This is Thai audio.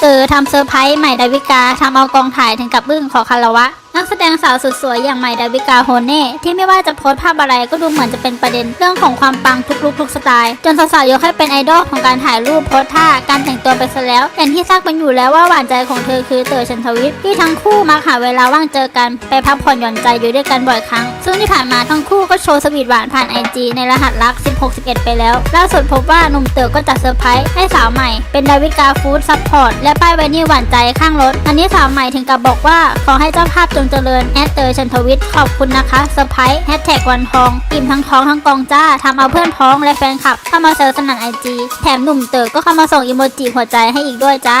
เตอทำเซอร์ไพรส์ใหม่ดาวิกาทำเอากองถ่ายถึงกับบึ้งขอคารวะ นักแสดงสาวสุดสวยอย่างใหม่ดาวิกาโฮเน่ที่ไม่ว่าจะโพสภาพอะไรก็ดูเหมือนจะเป็นประเด็นเรื่องของความปังทุกลุกทุกสไตล์ จนสาวๆยกให้เป็นไอดอลของการถ่ายรูปโพสท่าการแต่งตัวไปซะแล้วอย่างที่ทราบกันอยู่แล้วว่าหวานใจของเธอคือเต๋อชันทวิทย์ที่ทั้งคู่มักหาเวลาว่างเจอกันไปพักผ่อนหย่อนใจอยู่ด้วยกันบ่อยครั้ง ซึ่งที่ผ่านมาทั้งคู่ก็โชว์สวีทหวานผ่านไอจีในรหัสรัก 16-11ไปแล้ว ล่าสุดพบว่าหนุ่มเต๋อก็จัดเซอร์ไพรส์ให้สาวใหม่ เป็นดาวิกาฟู้ดซัพพอร์ตและป้ายไวนิลหวานใจข้างรถ อันนี้สาวใหม่ถึงกับบอกว่า ขอให้เจ้าภาพจงเจริญแอดเตอร์ชันทวิทย์ขอบคุณนะคะเซอร์ไพรส์แฮชแท็กวันทองอิ่มทั้งท้องทั้งกองจ้าทำเอาเพื่อนพ้องและแฟนคลับเข้ามาเซลสนั่นไอจีแถมหนุ่มเต๋อก็เข้ามาส่งอีโมจิหัวใจให้อีกด้วยจ้า